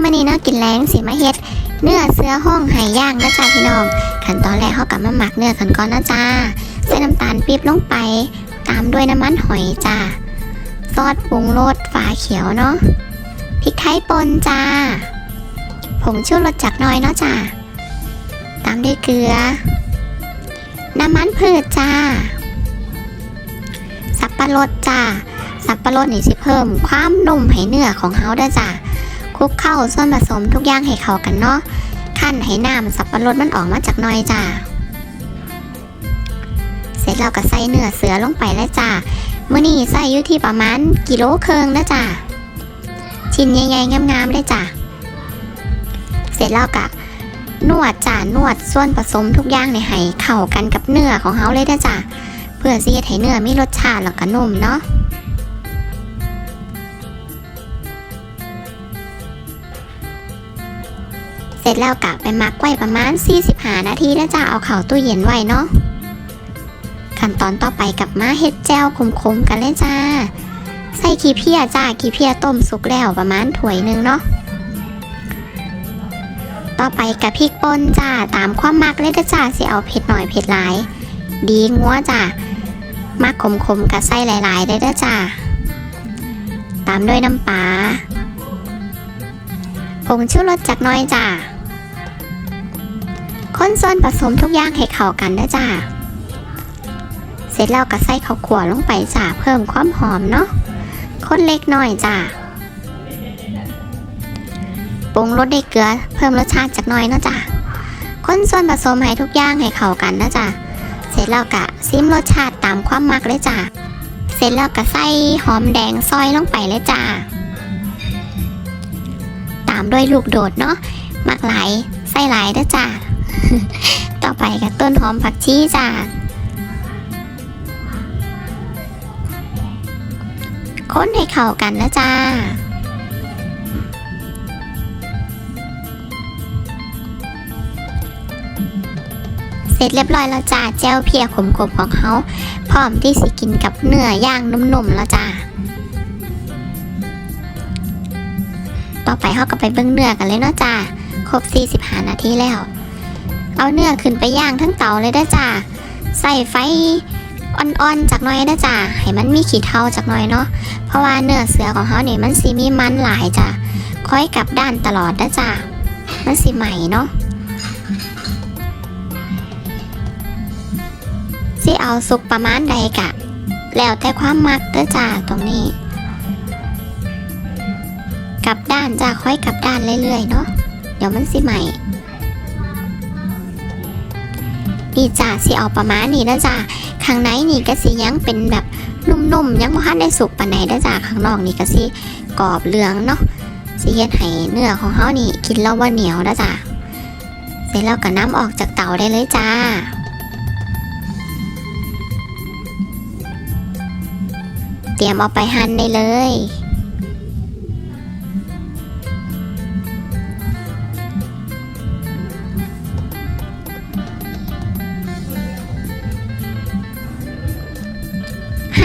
ามื่อนี้เนาะกินแรงสิมาเฮ็ด เนื้อเสื้อห้องไห่ย่างนะจ้าพี่น้อง ขั้นตอนแรกเขากลับมาหมักเนื้อกันก่อนนะจ้าใส่น้ำตาลปี๊บลงไป ตามด้วยน้ำมันหอยจ้าซอสปรุงรสฝาเขียวเนาะพริกไทยป่นจ้าผงชูรสจักหน่อยเนาะจ้าตามด้วยเกลือ น้ำมันพืชจ้า สับปะรดจ้า สับปะรดนี่สิเพิ่ม ความนุ่มให้เนื้อของเฮาด้จ้า ลุกเข้าส่วนผสมทุกอย่างให้เข้ากันเนาะขั้นให้น้ำสับปะรดมันออกมาจากน้อยจ้า เสร็จแล้วก็ใส่เนื้อเสือลงไปแล้วจ้าเมื้อนี้ใส่อยู่ที่ประมาณกิโลเครึ่งนะจ้าชิ้นใหญ่ๆงามๆเลยจ้าเสร็จแล้วก็นวดจ้านวดส่วนผสมทุกอย่างในให้เข้ากันกับเนื้อของเฮาเลยนะจ้าเพื่อสิให้เนื้อมีรสชาติแล้วก็นุ่มเนาะ เสร็จแล้วกะไปหมักไว้ประมาณ 45 นาทีแล้วจะเอาเข่าตู้เย็นไว้เนาะขั้นตอนต่อไปกลับมาเฮ็ดแจวขมๆกันเลยจ้า ใส่ขี้เพียจ้าขี้เพียต้มสุกแล้วประมาณถ้วยหนึงเนาะต่อไปกับพริกป่นจ้าตามความมักเลยจ้าสิเอาเผ็ดหน่อยเผ็ดหลาย ดีงัวจ้ามักขมๆกับใส่หลายๆได้นะจ้าตามด้วยน้ำปลาผงชูรสจากหน้อยจ้า คนส่วนผสมทุกอย่างให้เข้ากันนะจ้าเสร็จแล้วก็ใส่ข้าวขั่วลงไปจ้าเพิ่มความหอมเนาะคนเล็กน้อยจ้าปรุงรสด้วยเกลือ เพิ่มรสชาติจากหน้อยเนาะจ้าคนส่วนผสมให้ทุกอย่างให้เข้ากันนะจ้าเสร็จแล้วก็ซิมรสชาติตามความมักเลยจ้าเสร็จแล้วก็ใส่หอมแดงซอยลงไปเลยจ้าตามด้วยลูกโดดเนาะมักหลายไส้หลายนะจ้า ต่อไปกับต้นหอมผักชีจ้าค้นให้เข้ากันนะจ้า เสร็จเรียบร้อยแล้วจ้าแจ้วเพียขมๆของเขาพร้อมที่สิกินกับเนื้อย่างนุ่มๆแล้วจ้าต่อไปเขาก็ไปเบิ้งเนื้อกันเลยเนาะจ้าครบ 45 นาทีแล้ว เอาเนื้อขึ้นไปย่างทั้งเตาเลยเด้จ้าใส่ไฟอ่อนๆจากน้อยเด้จ้าให้มันมีขีดเทาจากน้อยเนาะเพราะว่าเนื้อเสือของเขาเนี่ยมันสีมีมันหลายจ้าคอยกลับด้านตลอดเด้จ้ามันสีใหม่เนาะสิเอาสุกประมาณใดกะ แล้วแต่ความมักเด้อจ้าตรงนี้ กลับด้านจ้าค่อยกลับด้านเรื่อยๆเนาะเดี๋ยวมันสิใหม่ นี่จ้าสิเอาประมาณนี้นะจ้าข้างในนี่ก็สิยังเป็นแบบนุ่มๆยังบ่ทันได้สุกปานใดนะจ้าข้างนอกนี่ก็สิกรอบเหลืองเนาะสิเฮ็ดให้เนื้อของเฮานี่กินแล้วบ่าเหนียวนะจ้าเสร็จแล้วก็น้ำออกจากเตาได้เลยจ้าเตรียมเอาไปหั่นได้เลย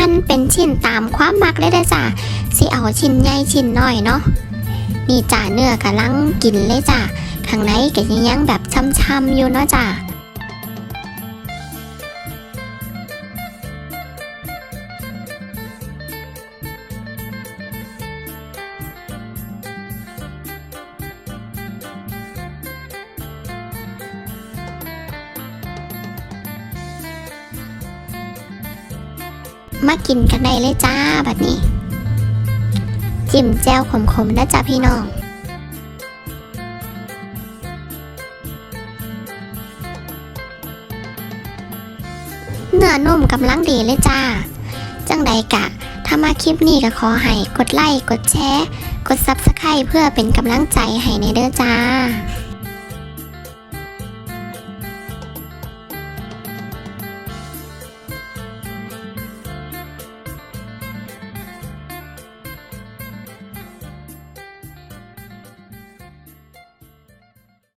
หั่นเป็นชิ้นตามความมักเลยเด้อจ้ะสิเอาชิ้นใหญ่ชิ้นน้อยเนาะนี่จ้าเนื้อกะลังกินเลยจ้ะข้างในก็ยังยังแบบช้ำๆอยู่เนาะจ้ะ มากินกันได้เลยจ้าแบบนี้ จิ้มแจ่วขมๆนะจ้าพี่น้องเนื้อนุ่มกำลังดีเลยจ้า จังใดกะ ถ้ามาคลิปนี้ก็ขอให้กดไลค์ กดแชร์ กดซับสไครต์เพื่อเป็นกำลังใจให้ในเด้อจ้า